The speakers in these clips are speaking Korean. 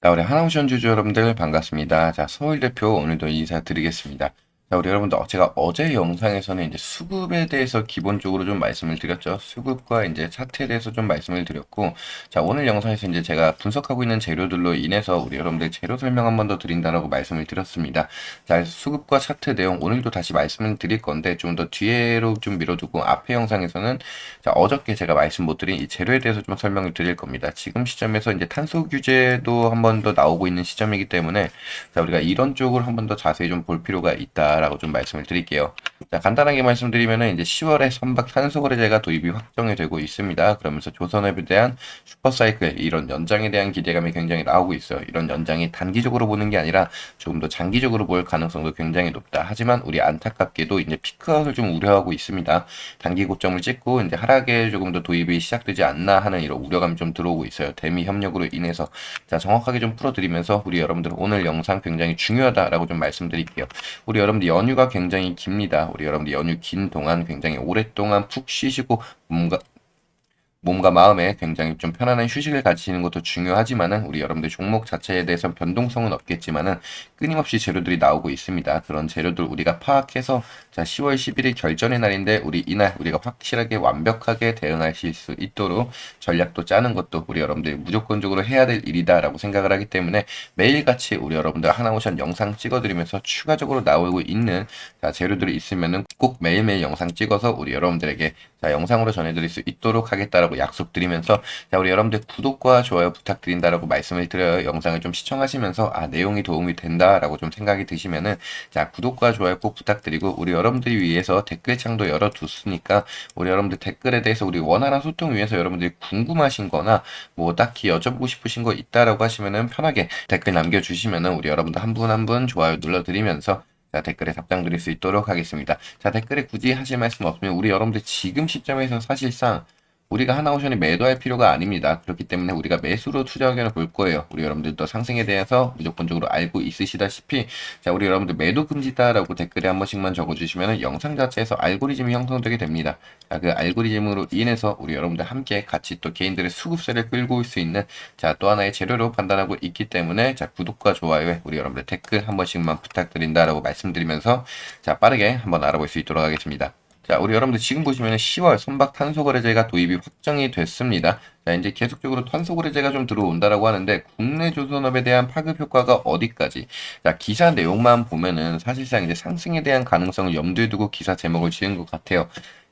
자, 우리 하나오션 주주 여러분들 반갑습니다. 자, 서울 대표 오늘도 인사드리겠습니다. 자, 우리 여러분들 제가 어제 영상에서는 이제 수급에 대해서 기본적으로 좀 말씀을 드렸죠. 수급과 이제 차트에 대해서 좀 말씀을 드렸고, 자, 오늘 영상에서 이제 제가 분석하고 있는 재료들로 인해서 우리 여러분들 재료 설명 한 번 더 드린다라고 말씀을 드렸습니다. 자, 수급과 차트 내용 오늘도 다시 말씀을 드릴 건데 좀 더 뒤에로 좀 밀어두고 앞에 영상에서는 자, 어저께 제가 말씀 못 드린 이 재료에 대해서 좀 설명을 드릴 겁니다. 지금 시점에서 이제 탄소 규제도 한 번 더 나오고 있는 시점이기 때문에 자, 우리가 이런 쪽을 한 번 더 자세히 좀 볼 필요가 있다 라고 좀 말씀을 드릴게요. 자, 간단하게 말씀드리면은 이제 10월에 선박 탄소 거래제가 도입이 확정이 되고 있습니다. 그러면서 조선업에 대한 슈퍼사이클 이런 연장에 대한 기대감이 굉장히 나오고 있어요. 이런 연장이 단기적으로 보는 게 아니라 조금 더 장기적으로 볼 가능성도 굉장히 높다. 하지만 우리 안타깝게도 이제 피크아웃을 좀 우려하고 있습니다. 단기 고점을 찍고 이제 하락에 조금 더 도입이 시작되지 않나 하는 이런 우려감이 좀 들어오고 있어요. 대미 협력으로 인해서 자 정확하게 좀 풀어드리면서 우리 여러분들 오늘 영상 굉장히 중요하다라고 좀 말씀드릴게요. 우리 여러분들 연휴가 굉장히 깁니다. 우리 여러분들 연휴 긴 동안 굉장히 오랫동안 푹 쉬시고 뭔가 몸과 마음에 굉장히 좀 편안한 휴식을 가지시는 것도 중요하지만은 우리 여러분들 종목 자체에 대해서 변동성은 없겠지만은 끊임없이 재료들이 나오고 있습니다. 그런 재료들 우리가 파악해서 자 10월 11일 결전의 날인데 우리 이날 우리가 확실하게 완벽하게 대응하실 수 있도록 전략도 짜는 것도 우리 여러분들이 무조건적으로 해야 될 일이다라고 생각을 하기 때문에 매일같이 우리 여러분들 하나오션 영상 찍어드리면서 추가적으로 나오고 있는 자 재료들이 있으면은 꼭 매일매일 영상 찍어서 우리 여러분들에게 자 영상으로 전해드릴 수 있도록 하겠다라고 약속드리면서 자 우리 여러분들 구독과 좋아요 부탁드린다라고 말씀을 드려요 영상을 좀 시청하시면서 아 내용이 도움이 된다라고 좀 생각이 드시면은 자 구독과 좋아요 꼭 부탁드리고 우리 여러분들이 위해서 댓글창도 열어뒀으니까 우리 여러분들 댓글에 대해서 우리 원활한 소통 위해서 여러분들이 궁금하신 거나 뭐 딱히 여쭤보고 싶으신 거 있다라고 하시면은 편하게 댓글 남겨주시면은 우리 여러분들 한 분 한 분 좋아요 눌러드리면서 자, 댓글에 답장 드릴 수 있도록 하겠습니다. 자, 댓글에 굳이 하실 말씀 없으면 우리 여러분들 지금 시점에서 사실상 우리가 하나오션이 매도할 필요가 아닙니다. 그렇기 때문에 우리가 매수로 투자 의견을 볼 거예요. 우리 여러분들도 상승에 대해서 무조건적으로 알고 있으시다시피 자 우리 여러분들 매도 금지다라고 댓글에 한 번씩만 적어주시면 영상 자체에서 알고리즘이 형성되게 됩니다. 자, 그 알고리즘으로 인해서 우리 여러분들 함께 같이 또 개인들의 수급세를 끌고 올 수 있는 자 또 하나의 재료로 판단하고 있기 때문에 자 구독과 좋아요에 우리 여러분들 댓글 한 번씩만 부탁드린다라고 말씀드리면서 자 빠르게 한번 알아볼 수 있도록 하겠습니다. 자, 우리 여러분들 지금 보시면 10월 선박 탄소 거래제가 도입이 확정이 됐습니다. 자, 이제 계속적으로 탄소 거래제가 좀 들어온다라고 하는데 국내 조선업에 대한 파급 효과가 어디까지? 자, 기사 내용만 보면은 사실상 이제 상승에 대한 가능성을 염두에 두고 기사 제목을 지은 것 같아요.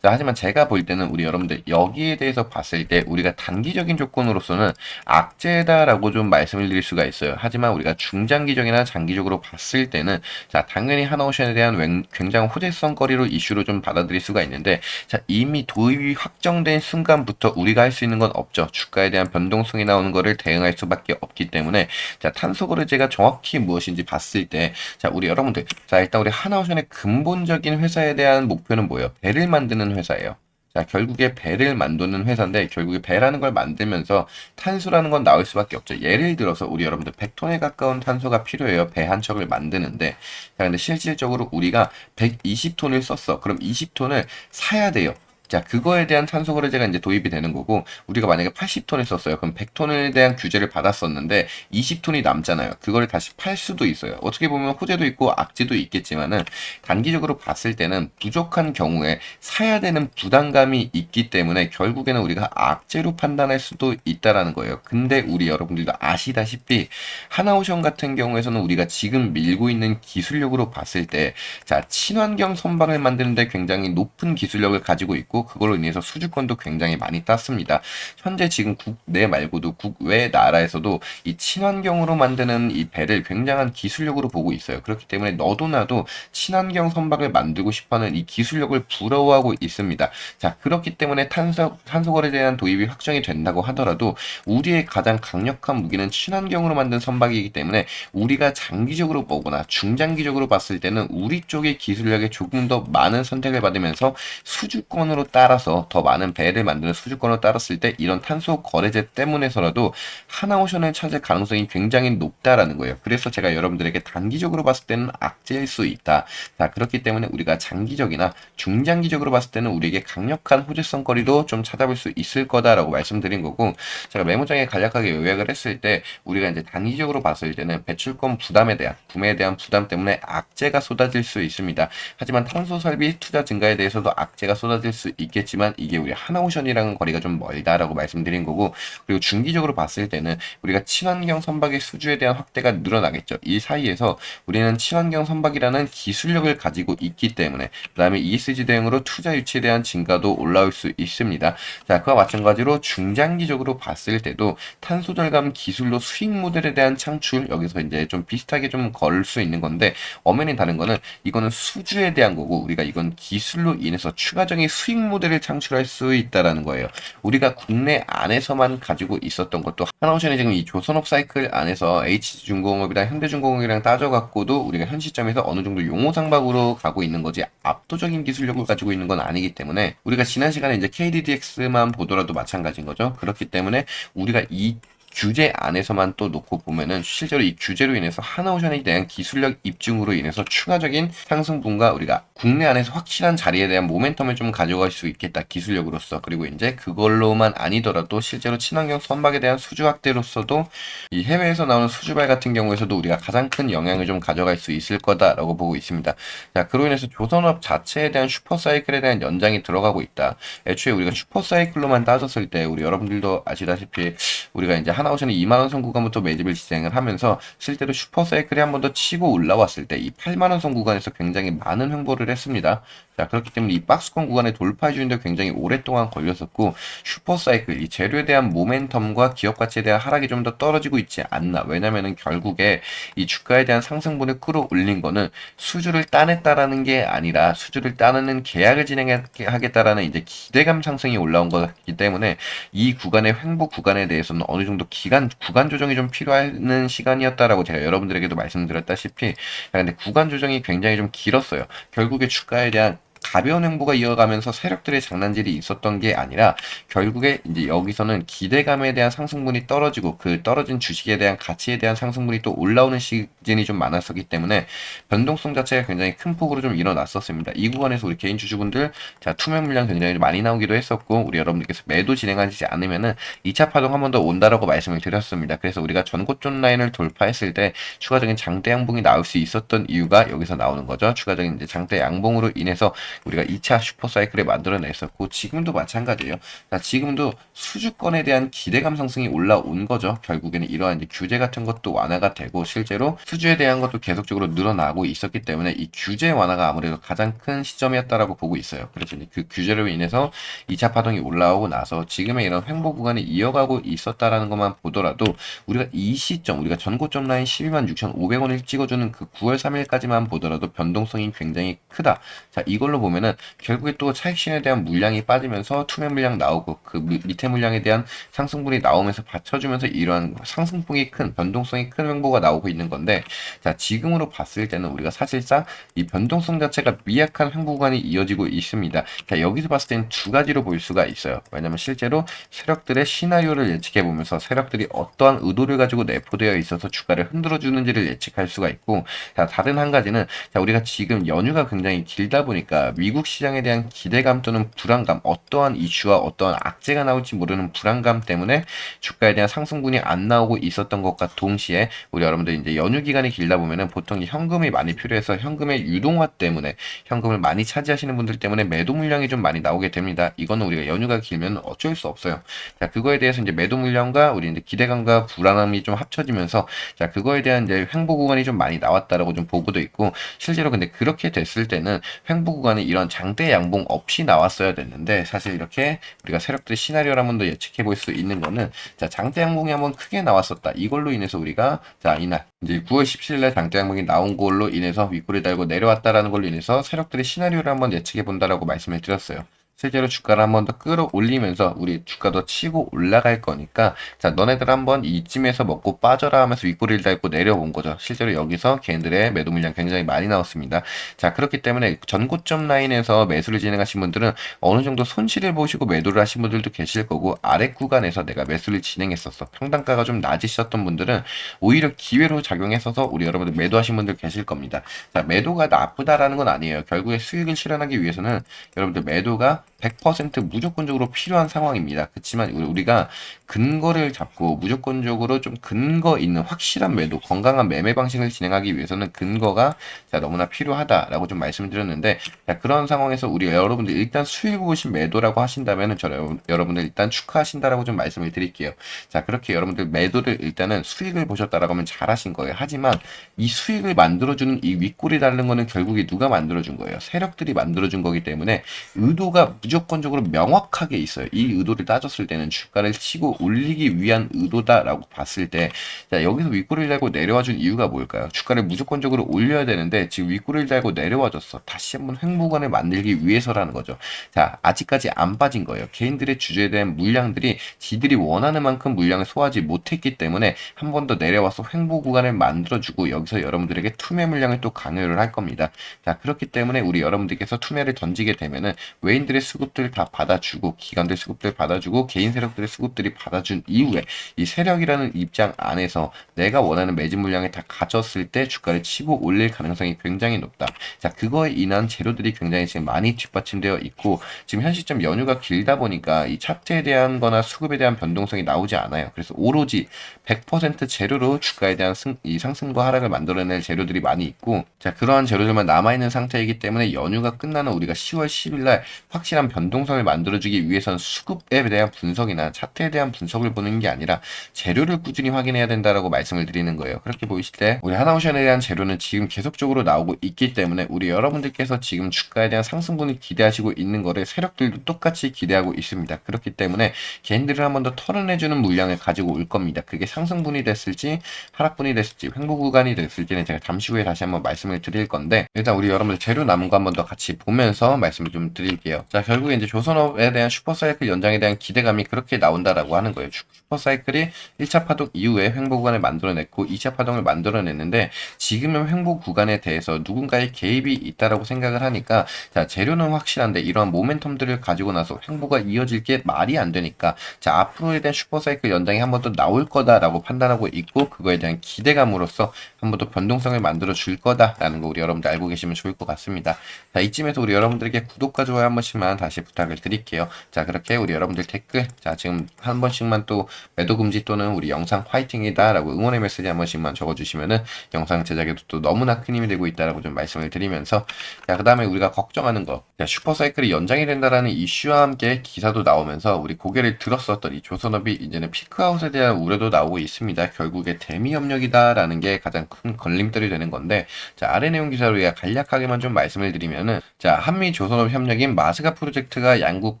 자, 하지만 제가 볼 때는 우리 여러분들 여기에 대해서 봤을 때 우리가 단기적인 조건으로서는 악재다라고 좀 말씀을 드릴 수가 있어요. 하지만 우리가 중장기적이나 장기적으로 봤을 때는 자, 당연히 하나오션에 대한 웬- 굉장히 호재성 거리로 이슈로 좀 받아들일 수가 있는데 자, 이미 도입이 확정된 순간부터 우리가 할 수 있는 건 없죠. 주가에 대한 변동성이 나오는 거를 대응할 수밖에 없기 때문에 자, 탄소 거래제가 정확히 무엇인지 봤을 때 자, 우리 여러분들 자, 일단 우리 하나오션의 근본적인 회사에 대한 목표는 뭐예요? 배를 만드는 회사예요. 자, 결국에 배를 만드는 회사인데 결국에 배라는 걸 만들면서 탄소라는 건 나올 수밖에 없죠. 예를 들어서 우리 여러분들 100톤에 가까운 탄소가 필요해요. 배 한 척을 만드는데. 자, 근데 실질적으로 우리가 120톤을 썼어. 그럼 20톤을 사야 돼요. 자, 그거에 대한 탄소 거래제가 이제 도입이 되는 거고, 우리가 만약에 80톤을 썼어요. 그럼 100톤에 대한 규제를 받았었는데, 20톤이 남잖아요. 그거를 다시 팔 수도 있어요. 어떻게 보면 호재도 있고 악재도 있겠지만은, 단기적으로 봤을 때는 부족한 경우에 사야 되는 부담감이 있기 때문에, 결국에는 우리가 악재로 판단할 수도 있다라는 거예요. 근데 우리 여러분들도 아시다시피, 하나오션 같은 경우에서는 우리가 지금 밀고 있는 기술력으로 봤을 때, 자, 친환경 선박을 만드는데 굉장히 높은 기술력을 가지고 있고, 그걸로 인해서 수주권도 굉장히 많이 땄습니다. 현재 지금 국내 말고도 국외 나라에서도 이 친환경으로 만드는 이 배를 굉장한 기술력으로 보고 있어요. 그렇기 때문에 너도 나도 친환경 선박을 만들고 싶어하는 이 기술력을 부러워하고 있습니다. 자, 그렇기 때문에 탄소, 탄소거래에 대한 도입이 확정이 된다고 하더라도 우리의 가장 강력한 무기는 친환경으로 만든 선박이기 때문에 우리가 장기적으로 보거나 중장기적으로 봤을 때는 우리 쪽의 기술력에 조금 더 많은 선택을 받으면서 수주권으로 따라서 더 많은 배를 만드는 수주권으로 따랐을 때 이런 탄소 거래제 때문에서라도 하나오션을 찾을 가능성이 굉장히 높다라는 거예요. 그래서 제가 여러분들에게 단기적으로 봤을 때는 악재일 수 있다. 자, 그렇기 때문에 우리가 장기적이나 중장기적으로 봤을 때는 우리에게 강력한 호재성 거리도 좀 찾아볼 수 있을 거다라고 말씀드린 거고 제가 메모장에 간략하게 요약을 했을 때 우리가 이제 단기적으로 봤을 때는 배출권 부담에 대한 구매에 대한 부담 때문에 악재가 쏟아질 수 있습니다. 하지만 탄소 설비 투자 증가에 대해서도 악재가 쏟아질 수 있겠지만 이게 우리 하나오션이랑은 거리가 좀 멀다라고 말씀드린 거고 그리고 중기적으로 봤을 때는 우리가 친환경 선박의 수주에 대한 확대가 늘어나겠죠. 이 사이에서 우리는 친환경 선박이라는 기술력을 가지고 있기 때문에 그다음에 ESG 대응으로 투자 유치에 대한 증가도 올라올 수 있습니다. 자, 그와 마찬가지로 중장기적으로 봤을 때도 탄소 절감 기술로 수익 모델에 대한 창출 여기서 이제 좀 비슷하게 좀 걸 수 있는 건데 엄연히 다른 거는 이거는 수주에 대한 거고 우리가 이건 기술로 인해서 추가적인 수익 모델을 창출할 수 있다라는 거예요. 우리가 국내 안에서만 가지고 있었던 것도 하나오션이 지금 이 조선업 사이클 안에서 H중공업이랑 현대중공업이랑 따져갖고도 우리가 현 시점에서 어느 정도 용호상박으로 가고 있는 거지 압도적인 기술력을 가지고 있는 건 아니기 때문에 우리가 지난 시간에 이제 KDDX만 보더라도 마찬가지인 거죠. 그렇기 때문에 우리가 이 규제 안에서만 또 놓고 보면은 실제로 이 규제로 인해서 하나오션에 대한 기술력 입증으로 인해서 추가적인 상승분과 우리가 국내 안에서 확실한 자리에 대한 모멘텀을 좀 가져갈 수 있겠다 기술력으로서 그리고 이제 그걸로만 아니더라도 실제로 친환경 선박에 대한 수주 확대로서도 이 해외에서 나오는 수주발 같은 경우에서도 우리가 가장 큰 영향을 좀 가져갈 수 있을 거다라고 보고 있습니다. 자 그로 인해서 조선업 자체에 대한 슈퍼사이클에 대한 연장이 들어가고 있다. 애초에 우리가 슈퍼사이클로만 따졌을 때 우리 여러분들도 아시다시피 우리가 이제 하나오션이 2만원 선 구간부터 매집을 진행을 하면서 실제로 슈퍼사이클이 한 번 더 치고 올라왔을 때 이 8만원 선 구간에서 굉장히 많은 횡보를 했습니다. 자 그렇기 때문에 이 박스권 구간에 돌파해 주는데 굉장히 오랫동안 걸렸었고 슈퍼사이클 이 재료에 대한 모멘텀과 기업 가치에 대한 하락이 좀 더 떨어지고 있지 않나 왜냐면은 결국에 이 주가에 대한 상승분을 끌어올린 거는 수주를 따냈다라는 게 아니라 수주를 따내는 계약을 진행하겠다라는 이제 기대감 상승이 올라온 거기 때문에 이 구간의 횡보 구간에 대해서는 어느 정도 기간 구간 조정이 좀 필요한 시간이었다라고 제가 여러분들에게도 말씀드렸다시피 근데 구간 조정이 굉장히 좀 길었어요. 결국에 주가에 대한 가벼운 행보가 이어가면서 세력들의 장난질이 있었던 게 아니라 결국에 이제 여기서는 기대감에 대한 상승분이 떨어지고 그 떨어진 주식에 대한 가치에 대한 상승분이 또 올라오는 시 즌이 좀 많았었기 때문에 변동성 자체가 굉장히 큰 폭으로 좀 일어났었습니다. 이 구간에서 우리 개인 주주분들 자 투명 물량 굉장히 많이 나오기도 했었고 우리 여러분들께서 매도 진행하지 않으면은 2차 파동 한 번 더 온다라고 말씀을 드렸습니다. 그래서 우리가 전고점 라인을 돌파했을 때 추가적인 장대 양봉이 나올 수 있었던 이유가 여기서 나오는 거죠. 추가적인 이제 장대 양봉으로 인해서 우리가 2차 슈퍼 사이클에 만들어냈었고 지금도 마찬가지예요. 자, 지금도 수주권에 대한 기대감 상승이 올라온 거죠. 결국에는 이러한 이제 규제 같은 것도 완화가 되고 실제로 수 주에 대한 것도 계속적으로 늘어나고 있었기 때문에 이 규제 완화가 아무래도 가장 큰 시점이었다라고 보고 있어요. 그래서 그 규제로 인해서 2차 파동이 올라오고 나서 지금의 이런 횡보 구간이 이어가고 있었다라는 것만 보더라도 우리가 이 시점 우리가 전고점 라인 12만 6,500원을 찍어주는 그 9월 3일까지만 보더라도 변동성이 굉장히 크다. 자 이걸로 보면은 결국에 또 차익신에 대한 물량이 빠지면서 투명 물량 나오고 그 밑에 물량에 대한 상승분이 나오면서 받쳐주면서 이러한 상승폭이 큰 변동성이 큰 횡보가 나오고 있는 건데 자 지금으로 봤을 때는 우리가 사실상 이 변동성 자체가 미약한 횡보 구간이 이어지고 있습니다. 자 여기서 봤을 때는 두 가지로 볼 수가 있어요. 왜냐면 실제로 세력들의 시나리오를 예측해 보면서 세력들이 어떠한 의도를 가지고 내포되어 있어서 주가를 흔들어 주는지를 예측할 수가 있고 자 다른 한 가지는 자 우리가 지금 연휴가 굉장히 길다 보니까 미국 시장에 대한 기대감 또는 불안감, 어떠한 이슈와 어떠한 악재가 나올지 모르는 불안감 때문에 주가에 대한 상승분이 안 나오고 있었던 것과 동시에 우리 여러분들 이제 연휴 기간 이 길다 보면은 보통 현금이 많이 필요해서 현금의 유동화 때문에 현금을 많이 차지하시는 분들 때문에 매도 물량이 좀 많이 나오게 됩니다. 이거는 우리가 연휴가 길면 어쩔 수 없어요. 자, 그거에 대해서 이제 매도 물량과 우리 이제 기대감과 불안함이 좀 합쳐지면서 자, 그거에 대한 이제 횡보 구간이 좀 많이 나왔다라고 좀 보고도 있고 실제로 근데 그렇게 됐을 때는 횡보 구간에 이런 장대 양봉 없이 나왔어야 됐는데 사실 이렇게 우리가 세력들의 시나리오를 한번 더 예측해 볼 수 있는 거는 자 장대 양봉이 한번 크게 나왔었다. 이걸로 인해서 우리가 자 이날 이제 9월 17일 날 장대 양봉이 나온 걸로 인해서 윗골이 달고 내려왔다라는 걸로 인해서 세력들의 시나리오를 한번 예측해 본다라고 말씀을 드렸어요. 실제로 주가를 한 번 더 끌어올리면서 우리 주가도 치고 올라갈 거니까 자 너네들 한번 이쯤에서 먹고 빠져라 하면서 윗꼬리를 달고 내려온 거죠. 실제로 여기서 개인들의 매도 물량 굉장히 많이 나왔습니다. 자 그렇기 때문에 전고점 라인에서 매수를 진행하신 분들은 어느 정도 손실을 보시고 매도를 하신 분들도 계실 거고 아래 구간에서 내가 매수를 진행했었어. 평단가가 좀 낮으셨던 분들은 오히려 기회로 작용했어서 우리 여러분들 매도하신 분들 계실 겁니다. 자 매도가 나쁘다라는 건 아니에요. 결국에 수익을 실현하기 위해서는 여러분들 매도가 100% 무조건적으로 필요한 상황입니다. 그렇지만 우리가 근거를 잡고 무조건적으로 좀 근거 있는 확실한 매도, 건강한 매매 방식을 진행하기 위해서는 근거가 자, 너무나 필요하다라고 좀 말씀드렸는데 자, 그런 상황에서 우리 여러분들 일단 수익 보신 매도라고 하신다면은 저 여러분들 일단 축하하신다라고 좀 말씀을 드릴게요. 자 그렇게 여러분들 매도를 일단은 수익을 보셨다라고 하면 잘하신 거예요. 하지만 이 수익을 만들어주는 이 윗골이 다른 거는 결국에 누가 만들어준 거예요? 세력들이 만들어준 거기 때문에 의도가 무조건적으로 명확하게 있어요. 이 의도를 따졌을 때는 주가를 치고 올리기 위한 의도다라고 봤을 때, 자, 여기서 윗꼬리를 달고 내려와 준 이유가 뭘까요? 주가를 무조건적으로 올려야 되는데, 지금 윗꼬리를 달고 내려와 줬어. 다시 한번 횡보관을 만들기 위해서라는 거죠. 자, 아직까지 안 빠진 거예요. 개인들의 주주에 대한 물량들이 지들이 원하는 만큼 물량을 소화하지 못했기 때문에 한 번 더 내려와서 횡보 구간을 만들어주고, 여기서 여러분들에게 투매 물량을 또 강요를 할 겁니다. 자, 그렇기 때문에 우리 여러분들께서 투매를 던지게 되면은 외인들의 수 급들 다 받아주고 기관들 수급들 받아주고 개인 세력들의 수급들이 받아준 이후에 이 세력이라는 입장 안에서 내가 원하는 매진 물량을 다 가졌을 때 주가를 치고 올릴 가능성이 굉장히 높다. 자 그거에 인한 재료들이 굉장히 지금 많이 뒷받침되어 있고 지금 현 시점 연휴가 길다 보니까 이 차트에 대한 거나 수급에 대한 변동성이 나오지 않아요. 그래서 오로지 100% 재료로 주가에 대한 승, 이 상승과 하락을 만들어낼 재료들이 많이 있고 자 그러한 재료들만 남아있는 상태이기 때문에 연휴가 끝나는 우리가 10월 10일 날 확실한 확실한 변동성을 만들어주기 위해서는 수급에 대한 분석이나 차트에 대한 분석을 보는 게 아니라 재료를 꾸준히 확인해야 된다라고 말씀을 드리는 거예요. 그렇게 보이실 때 우리 하나오션에 대한 재료는 지금 계속적으로 나오고 있기 때문에 우리 여러분들께서 지금 주가에 대한 상승분을 기대하시고 있는 거를 세력들도 똑같이 기대하고 있습니다. 그렇기 때문에 개인들을 한 번 더 털어내주는 물량을 가지고 올 겁니다. 그게 상승분이 됐을지 하락분이 됐을지 횡보 구간이 됐을지는 제가 잠시 후에 다시 한번 말씀을 드릴 건데 일단 우리 여러분들 재료 남은 거 한번 더 같이 보면서 말씀을 좀 드릴게요. 자 결국에 이제 조선업에 대한 슈퍼사이클 연장에 대한 기대감이 그렇게 나온다라고 하는 거예요. 슈퍼사이클이 1차 파동 이후에 횡보 구간을 만들어냈고 2차 파동을 만들어냈는데 지금은 횡보 구간에 대해서 누군가의 개입이 있다라고 생각을 하니까 자 재료는 확실한데 이러한 모멘텀들을 가지고 나서 횡보가 이어질 게 말이 안 되니까 자 앞으로에 대한 슈퍼사이클 연장이 한 번 더 나올 거다라고 판단하고 있고 그거에 대한 기대감으로서 한번 더 변동성을 만들어 줄 거다라는 거 우리 여러분들 알고 계시면 좋을 것 같습니다. 자 이쯤에서 우리 여러분들에게 구독과 좋아요 한 번씩만 다시 부탁을 드릴게요. 자 그렇게 우리 여러분들 댓글 자 지금 한 번씩만 또 매도 금지 또는 우리 영상 화이팅이다 라고 응원의 메시지 한 번씩만 적어주시면은 영상 제작에도 또 너무나 큰 힘이 되고 있다라고 좀 말씀을 드리면서 자 그 다음에 우리가 걱정하는 거 자, 슈퍼사이클이 연장이 된다라는 이슈와 함께 기사도 나오면서 우리 고개를 들었었던 이 조선업이 이제는 피크아웃에 대한 우려도 나오고 있습니다. 결국에 대미 협력이다라는 게 가장 큰 걸림돌이 되는 건데 자 아래 내용 기사로 우리가 간략하게만 좀 말씀을 드리면은 자 한미 조선업 협력인 마스가 프로 젝트가 양국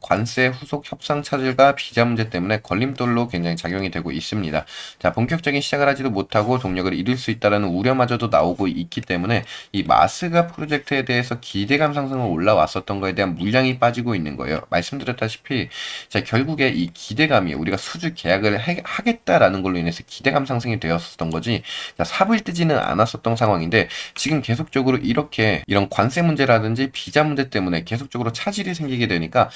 관세 후속 협상 차질과 비자 문제 때문에 걸림돌로 굉장히 작용이 되고 있습니다. 자, 본격적인 시작을 하지도 못하고 동력을 잃을 수 있다라는 우려마저도 나오고 있기 때문에 이 마스가 프로젝트에 대해서 기대감 상승을 올라왔었던 거에 대한 물량이 빠지고 있는 거예요. 말씀드렸다시피 자, 결국에 이 기대감이 우리가 수주 계약을 해, 하겠다라는 걸로 인해서 기대감 상승이 되었었던 거지 자, 삽을 뜨지는 않았었던 상황인데 지금 계속적으로 이렇게 이런 관세 문제라든지 비자 문제 때문에 계속적으로 차질이 생기게 되니까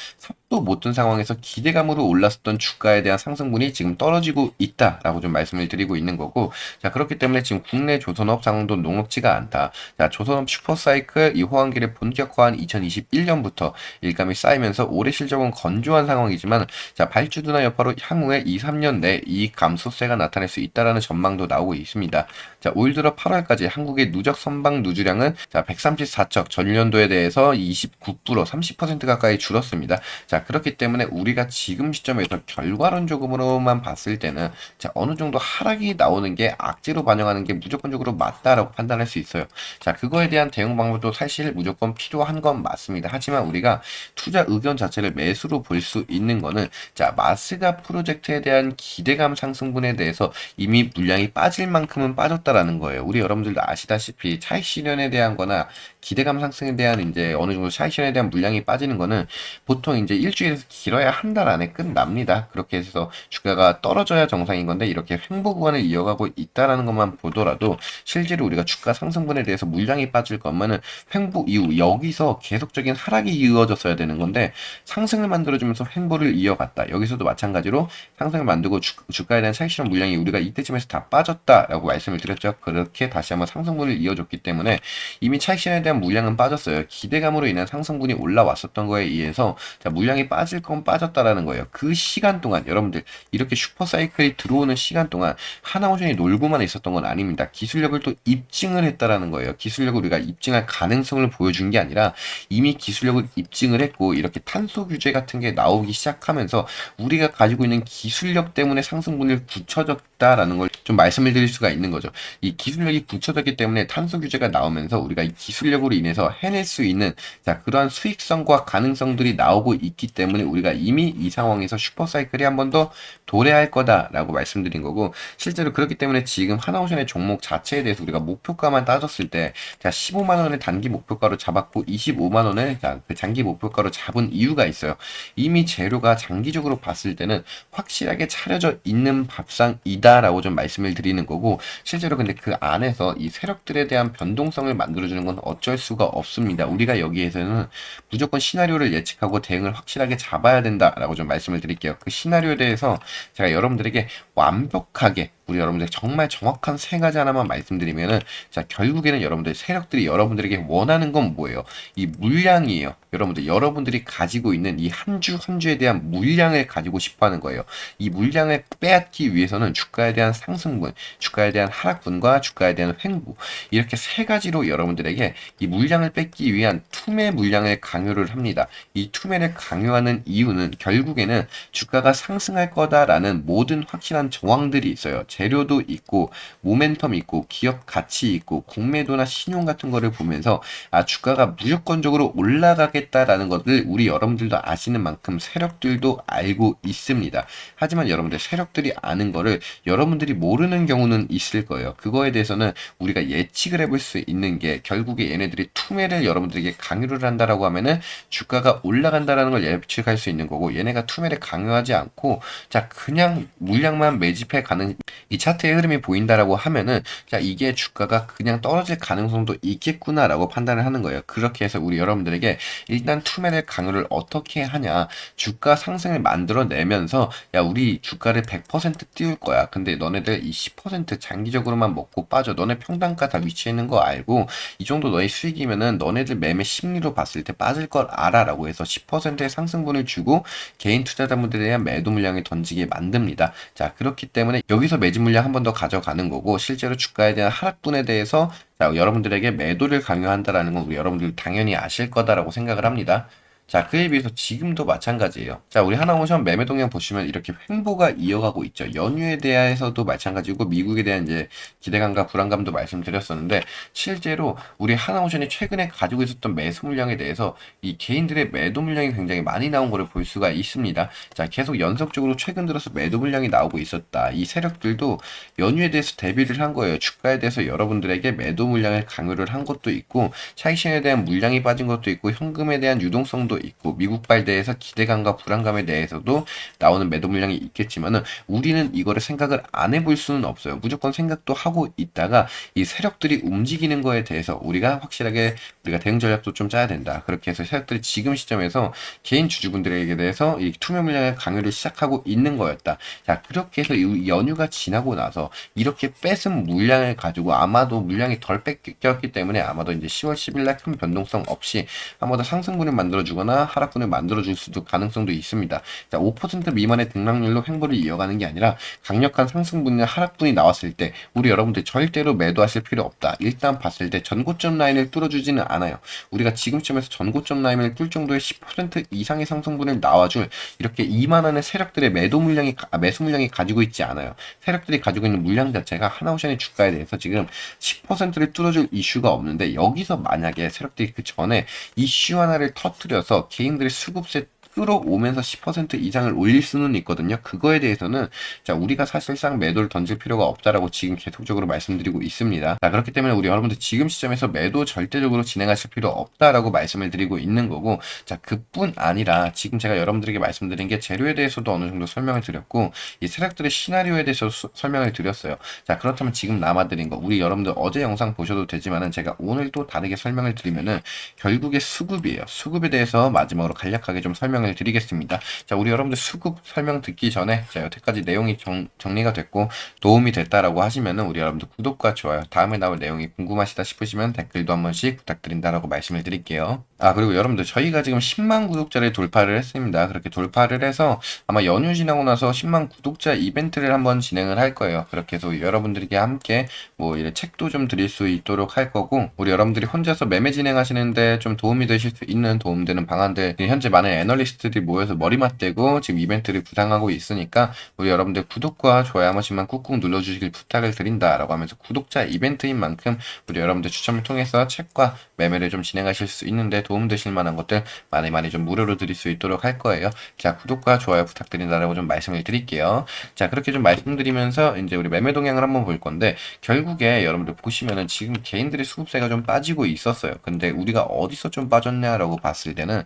삽도 못든 상황에서 기대감으로 올랐었던 주가에 대한 상승분이 지금 떨어지고 있다라고 좀 말씀을 드리고 있는 거고 자 그렇기 때문에 지금 국내 조선업 상황도 녹록지가 않다. 자 조선업 슈퍼사이클 이 호황기를 본격화한 2021년부터 일감이 쌓이면서 올해 실적은 건조한 상황이지만 자 발주도나 여파로 향후에 2, 3년 내 이익 감소세가 나타날 수 있다라는 전망도 나오고 있습니다. 자, 올 들어 8월까지 한국의 누적 선박 누주량은 자, 134척 전년도에 대해서 29% 30% 가까이 줄었습니다. 자, 그렇기 때문에 우리가 지금 시점에서 결과론적으로만 봤을 때는 자, 어느 정도 하락이 나오는 게 악재로 반영하는 게 무조건적으로 맞다라고 판단할 수 있어요. 자, 그거에 대한 대응 방법도 사실 무조건 필요한 건 맞습니다. 하지만 우리가 투자 의견 자체를 매수로 볼 수 있는 거는 자, 마스가 프로젝트에 대한 기대감 상승분에 대해서 이미 물량이 빠질 만큼은 빠졌다 있다라는 거예요. 우리 여러분들도 아시다시피 차익 실현에 대한 거나 기대감 상승에 대한 이제 어느 정도 차익실현에 대한 물량이 빠지는 거는 보통 이제 일주일에서 길어야 한 달 안에 끝납니다. 그렇게 해서 주가가 떨어져야 정상인 건데 이렇게 횡보 구간을 이어가고 있다라는 것만 보더라도 실제로 우리가 주가 상승분에 대해서 물량이 빠질 거면은 횡보 이후 여기서 계속적인 하락이 이어졌어야 되는 건데 상승을 만들어주면서 횡보를 이어갔다. 여기서도 마찬가지로 상승을 만들고 주, 주가에 대한 실현 물량이 우리가 이때쯤에서 다 빠졌다라고 말씀을 드렸죠. 그렇게 다시 한번 상승분을 이어줬기 때문에 이미 차익 실현에 대한 물량은 빠졌어요. 기대감으로 인한 상승분이 올라왔었던 거에 의해서 자, 물량이 빠질 건 빠졌다라는 거예요. 그 시간 동안 여러분들 이렇게 슈퍼 사이클이 들어오는 시간 동안 하나오션이 놀고만 있었던 건 아닙니다. 기술력을 또 입증을 했다라는 거예요. 기술력을 우리가 입증할 가능성을 보여준 게 아니라 이미 기술력을 입증을 했고 이렇게 탄소 규제 같은 게 나오기 시작하면서 우리가 가지고 있는 기술력 때문에 상승분을 굳혀졌다라는 걸 좀 말씀을 드릴 수가 있는 거죠. 이 기술력이 굳혀졌기 때문에 탄소 규제가 나오면서 우리가 이 기술력 으로 인해서 해낼 수 있는 자 그러한 수익성과 가능성들이 나오고 있기 때문에 우리가 이미 이 상황에서 슈퍼 사이클이 한 번 더 도래할 거다라고 말씀드린 거고 실제로 그렇기 때문에 지금 하나오션의 종목 자체에 대해서 우리가 목표가만 따졌을 때 자 15만 원을 단기 목표가로 잡았고 25만 원을 자, 그 장기 목표가로 잡은 이유가 있어요. 이미 재료가 장기적으로 봤을 때는 확실하게 차려져 있는 밥상이다라고 좀 말씀을 드리는 거고 실제로 근데 그 안에서 이 세력들에 대한 변동성을 만들어주는 건 어쩔 수가 없습니다. 우리가 여기에서는 무조건 시나리오를 예측하고 대응을 확실하게 잡아야 된다라고 좀 말씀을 드릴게요. 그 시나리오에 대해서 제가 여러분들에게 완벽하게 우리 여러분들 정말 정확한 세 가지 하나만 말씀드리면은 자 결국에는 여러분들 세력들이 여러분들에게 원하는 건 뭐예요? 이 물량이에요. 여러분들 여러분들이 가지고 있는 이 한주한 주에 대한 물량을 가지고 싶어하는 거예요. 이 물량을 빼앗기 위해서는 주가에 대한 상승분, 주가에 대한 하락분과 주가에 대한 횡보 이렇게 세 가지로 여러분들에게 이 물량을 뺏기 위한 투매 물량을 강요를 합니다. 이 투매를 강요하는 이유는 결국에는 주가가 상승할 거다라는 모든 확실한 정황들이 있어요. 재료도 있고 모멘텀 있고 기업 가치 있고 공매도나 신용 같은 거를 보면서 아 주가가 무조건적으로 올라가겠다라는 것을 우리 여러분들도 아시는 만큼 세력들도 알고 있습니다. 하지만 여러분들 세력들이 아는 거를 여러분들이 모르는 경우는 있을 거예요. 그거에 대해서는 우리가 예측을 해볼 수 있는 게 결국에 얘네들이 투매를 여러분들에게 강요를 한다라고 하면은 주가가 올라간다라는 걸 예측할 수 있는 거고 얘네가 투매를 강요하지 않고 자 그냥 물량만 매집해 가는 이 차트의 흐름이 보인다라고 하면은 자 이게 주가가 그냥 떨어질 가능성도 있겠구나라고 판단을 하는 거예요. 그렇게 해서 우리 여러분들에게 일단 투매를 강요를 어떻게 하냐 주가 상승을 만들어내면서 야 우리 주가를 100% 띄울 거야. 근데 너네들 이 10% 장기적으로만 먹고 빠져. 너네 평단가 다 위치해 있는 거 알고 이 정도 너의 수익이면은 너네들 매매 심리로 봤을 때 빠질 걸 알아라고 해서 10%의 상승분을 주고 개인 투자자분들에 대한 매도 물량을 던지게 만듭니다. 자 그렇기 때문에 여기서 매집 물량 한 번 더 가져가는 거고 실제로 주가에 대한 하락분에 대해서 자, 여러분들에게 매도를 강요한다라는 건 우리 여러분들 당연히 아실 거다라고 생각을 합니다. 자, 그에 비해서 지금도 마찬가지예요. 자, 우리 하나오션 매매 동향 보시면 이렇게 횡보가 이어가고 있죠. 연휴에 대해서도 마찬가지고 미국에 대한 이제 기대감과 불안감도 말씀드렸었는데 실제로 우리 하나오션이 최근에 가지고 있었던 매수 물량에 대해서 이 개인들의 매도 물량이 굉장히 많이 나온 것을 볼 수가 있습니다. 자, 계속 연속적으로 최근 들어서 매도 물량이 나오고 있었다. 이 세력들도 연휴에 대해서 대비를 한 거예요. 주가에 대해서 여러분들에게 매도 물량을 강요를 한 것도 있고 차익 실현에 대한 물량이 빠진 것도 있고 현금에 대한 유동성도 있고 미국 발대에서 기대감과 불안감에 대해서도 나오는 매도 물량이 있겠지만은 우리는 이거를 생각을 안 해볼 수는 없어요. 무조건 생각도 하고 있다가 이 세력들이 움직이는 거에 대해서 우리가 확실하게 우리가 대응 전략도 좀 짜야 된다. 그렇게 해서 세력들이 지금 시점에서 개인 주주분들에게 대해서 이 투명 물량의 강요를 시작하고 있는 거였다. 자 그렇게 해서 이 연휴가 지나고 나서 이렇게 뺏은 물량을 가지고 아마도 물량이 덜 뺏겼기 때문에 아마도 이제 10월 10일 날 큰 변동성 없이 더 상승분을 만들어주거나 하락분을 만들어줄 수도 가능성도 있습니다. 자, 5% 미만의 등락률로 횡보를 이어가는 게 아니라 강력한 상승분이나 하락분이 나왔을 때 우리 여러분들 절대로 매도하실 필요 없다. 일단 봤을 때 전고점 라인을 뚫어주지는 않아요. 우리가 지금쯤에서 전고점 라인을 뚫을 정도의 10% 이상의 상승분을 나와줄 이렇게 이만한의 세력들의 매도 물량이 아, 매수 물량이 가지고 있지 않아요. 세력들이 가지고 있는 물량 자체가 하나오션의 주가에 대해서 지금 10%를 뚫어줄 이슈가 없는데 여기서 만약에 세력들이 그 전에 이슈 하나를 터뜨려서 개인들의 수급세 끌어오면서 10% 이상을 올릴 수는 있거든요. 그거에 대해서는 자, 우리가 사실상 매도를 던질 필요가 없다라고 지금 계속적으로 말씀드리고 있습니다. 자, 그렇기 때문에 우리 여러분들 지금 시점에서 매도 절대적으로 진행하실 필요 없다라고 말씀을 드리고 있는 거고, 자, 그뿐 아니라 지금 제가 여러분들에게 말씀드린 게 재료에 대해서도 어느 정도 설명을 드렸고, 이 세력들의 시나리오에 대해서 수- 설명을 드렸어요. 자, 그렇다면 지금 남아드린 거, 우리 여러분들 어제 영상 보셔도 되지만은 제가 오늘 또 다르게 설명을 드리면은 결국에 수급이에요. 수급에 대해서 마지막으로 간략하게 좀 설명 을 드리겠습니다. 자, 우리 여러분들 수급 설명 듣기 전에 자, 여태까지 내용이 정, 정리가 됐고 도움이 됐다라고 하시면은 우리 여러분들 구독과 좋아요, 다음에 나올 내용이 궁금하시다 싶으시면 댓글도 한 번씩 부탁드린다라고 말씀을 드릴게요. 아, 그리고 여러분들 저희가 지금 10만 구독자를 돌파를 했습니다. 그렇게 돌파를 해서 아마 연휴 지나고 나서 10만 구독자 이벤트를 한번 진행을 할 거예요. 그렇게 해서 여러분들에게 함께 뭐 이런 책도 좀 드릴 수 있도록 할 거고 우리 여러분들이 혼자서 매매 진행하시는데 좀 도움이 되실 수 있는 도움되는 방안들 현재 많은 애널리스트 들이 모여서 머리 맞대고 지금 이벤트를 구상하고 있으니까 우리 여러분들 구독과 좋아요 한 번씩만 꾹꾹 눌러주시길 부탁을 드린다라고 하면서 구독자 이벤트인 만큼 우리 여러분들 추첨을 통해서 책과 매매를 좀 진행하실 수 있는데 도움되실 만한 것들 많이 많이 좀 무료로 드릴 수 있도록 할 거예요. 자 구독과 좋아요 부탁드린다라고 좀 말씀을 드릴게요. 자 그렇게 좀 말씀드리면서 이제 우리 매매 동향을 한번 볼 건데 결국에 여러분들 보시면은 지금 개인들의 수급세가 좀 빠지고 있었어요. 근데 우리가 어디서 좀 빠졌냐라고 봤을 때는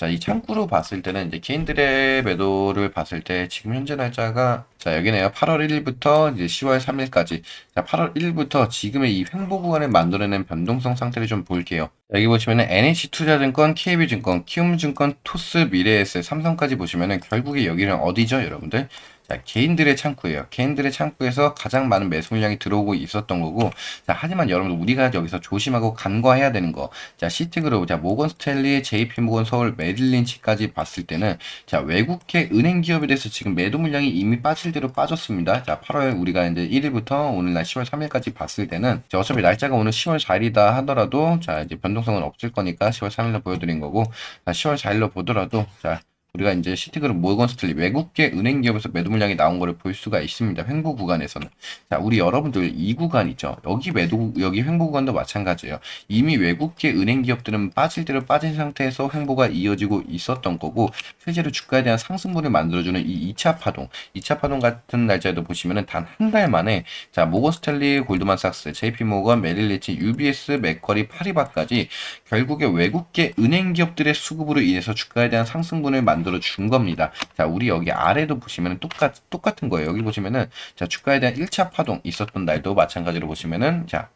자, 이 창구로 봤을 때는 이제 개인들의 매도를 봤을 때 지금 현재 날짜가 자, 여기네요. 8월 1일부터 이제 10월 3일까지. 자, 8월 1일부터 지금의 이 횡보 구간을 만들어낸 변동성 상태를 좀 볼게요. 여기 보시면은 NH투자증권, KB증권, 키움증권, 토스, 미래에셋, 삼성까지 보시면은 결국에 여기는 어디죠, 여러분들? 자, 개인들의 창구예요. 개인들의 창구에서 가장 많은 매수 물량이 들어오고 있었던 거고, 자, 하지만 여러분들 우리가 여기서 조심하고 간과해야 되는 거, 자, 시티그룹, 자, 모건 스탠리, JP 모건 서울, 메릴린치까지 봤을 때는, 자, 외국계 은행 기업에 대해서 지금 매도 물량이 이미 빠질 대로 빠졌습니다. 자, 8월 우리가 이제 1일부터 오늘날 10월 3일까지 봤을 때는, 자, 어차피 날짜가 오늘 10월 4일이다 하더라도, 자, 이제 변동성은 없을 거니까 10월 3일로 보여드린 거고, 자, 10월 4일로 보더라도, 자, 우리가 이제 시티그룹 모건 스탠리 외국계 은행 기업에서 매도 물량이 나온 거를 볼 수가 있습니다. 횡보 구간에서는. 자, 우리 여러분들 이 구간이죠. 여기 매도 여기 횡보 구간도 마찬가지예요. 이미 외국계 은행 기업들은 빠질 대로 빠진 상태에서 횡보가 이어지고 있었던 거고 실제로 주가에 대한 상승분을 만들어 주는 이 2차 파동, 2차 파동 같은 날짜에도 보시면은 단 한 달 만에 자 모건 스탠리, 골드만삭스, JP 모건, 메릴리치, UBS, 맥쿼리, 파리바까지 결국에 외국계 은행 기업들의 수급으로 인해서 주가에 대한 상승분을 만 들어 준 겁니다. 자, 우리 여기 아래도 보시면은 똑같 똑같은 거예요. 여기 보시면은 자, 주가에 대한 1차 파동 있었던 날도 마찬가지로 보시면은 자,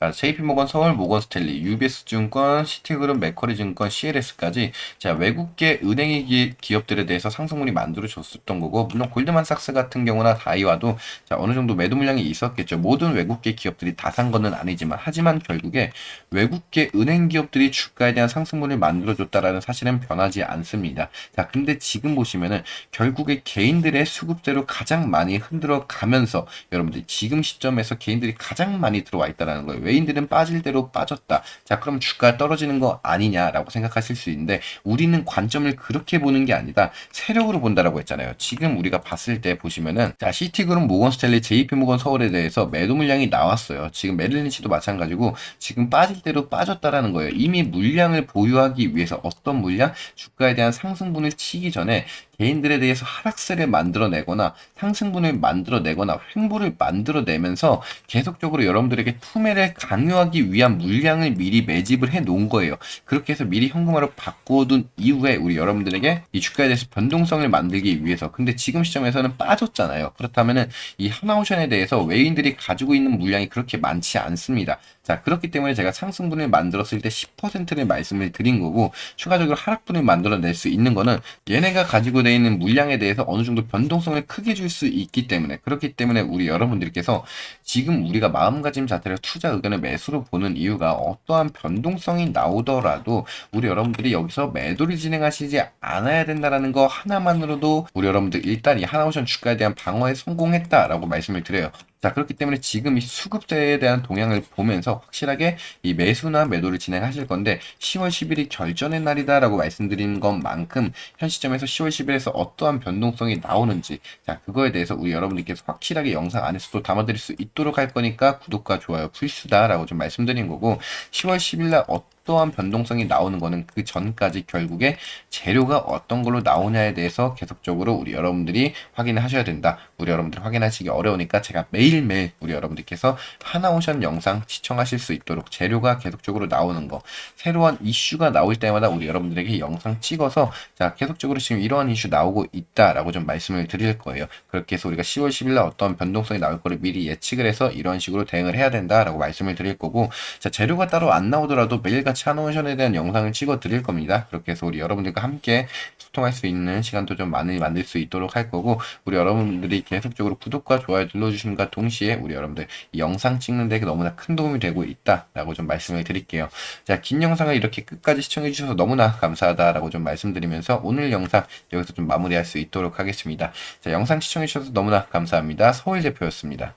자, JP모건 서울, 모건 스탠리, UBS 증권, 시티그룹, 맥쿼리 증권, CLS까지 자 외국계 은행의 기, 기업들에 대해서 상승분이 만들어졌었던 거고 물론 골드만삭스 같은 경우나 다이와도 자 어느 정도 매도 물량이 있었겠죠. 모든 외국계 기업들이 다 산 거는 아니지만 하지만 결국에 외국계 은행 기업들이 주가에 대한 상승분을 만들어줬다라는 사실은 변하지 않습니다. 자 근데 지금 보시면은 결국에 개인들의 수급대로 가장 많이 흔들어 가면서 여러분들 지금 시점에서 개인들이 가장 많이 들어와 있다라는 거예요. 외인들은 빠질 대로 빠졌다. 자, 그럼 주가 떨어지는 거 아니냐라고 생각하실 수 있는데 우리는 관점을 그렇게 보는 게 아니다. 세력으로 본다라고 했잖아요. 지금 우리가 봤을 때 보시면은 자, 시티그룹, 모건 스탠리, JP 모건 서울에 대해서 매도 물량이 나왔어요. 지금 메릴린치도 마찬가지고 지금 빠질 대로 빠졌다라는 거예요. 이미 물량을 보유하기 위해서 어떤 물량? 주가에 대한 상승분을 치기 전에 개인들에 대해서 하락세를 만들어내거나 상승분을 만들어내거나 횡보를 만들어내면서 계속적으로 여러분들에게 투매를 강요하기 위한 물량을 미리 매집을 해 놓은 거예요. 그렇게 해서 미리 현금화로 바꿔둔 이후에 우리 여러분들에게 이 주가에 대해서 변동성을 만들기 위해서 근데 지금 시점에서는 빠졌잖아요. 그렇다면은 이 하나오션에 대해서 외인들이 가지고 있는 물량이 그렇게 많지 않습니다. 자 그렇기 때문에 제가 상승분을 만들었을 때 10%를 말씀을 드린 거고 추가적으로 하락분을 만들어낼 수 있는 거는 얘네가 가지고 돼 있는 물량에 대해서 어느 정도 변동성을 크게 줄 수 있기 때문에 그렇기 때문에 우리 여러분들께서 지금 우리가 마음가짐 자체를 투자 의견을 매수로 보는 이유가 어떠한 변동성이 나오더라도 우리 여러분들이 여기서 매도를 진행하시지 않아야 된다라는 거 하나만으로도 우리 여러분들 일단 이 하나오션 주가에 대한 방어에 성공했다라고 말씀을 드려요. 자, 그렇기 때문에 지금 이 수급대에 대한 동향을 보면서 확실하게 이 매수나 매도를 진행하실 건데 10월 10일이 결전의 날이다라고 말씀드린 것만큼 현 시점에서 10월 10일에서 어떠한 변동성이 나오는지 자, 그거에 대해서 우리 여러분들께서 확실하게 영상 안에서도 담아드릴 수 있도록 할 거니까 구독과 좋아요 필수다라고 좀 말씀드린 거고 10월 10일 날 어떤 어떠한 변동성이 나오는 거는 그 전까지 결국에 재료가 어떤 걸로 나오냐에 대해서 계속적으로 우리 여러분들이 확인을 하셔야 된다. 우리 여러분들 확인하시기 어려우니까 제가 매일매일 우리 여러분들께서 하나오션 영상 시청하실 수 있도록 재료가 계속적으로 나오는 거 새로운 이슈가 나올 때마다 우리 여러분들에게 영상 찍어서 자 계속적으로 지금 이러한 이슈 나오고 있다라고 좀 말씀을 드릴 거예요. 그렇게 해서 우리가 10월 10일 날 어떤 변동성이 나올 거를 미리 예측을 해서 이런 식으로 대응을 해야 된다라고 말씀을 드릴 거고 자 재료가 따로 안 나오더라도 매일같이 하노션에 대한 영상을 찍어 드릴 겁니다. 그렇게 해서 우리 여러분들과 함께 소통할 수 있는 시간도 좀 많이 만들 수 있도록 할 거고 우리 여러분들이 계속적으로 구독과 좋아요 눌러주심과 동시에 우리 여러분들 이 영상 찍는데 너무나 큰 도움이 되고 있다라고 좀 말씀을 드릴게요. 자, 긴 영상을 이렇게 끝까지 시청해 주셔서 너무나 감사하다라고 좀 말씀드리면서 오늘 영상 여기서 좀 마무리할 수 있도록 하겠습니다. 자, 영상 시청해 주셔서 너무나 감사합니다. 서울 대표였습니다.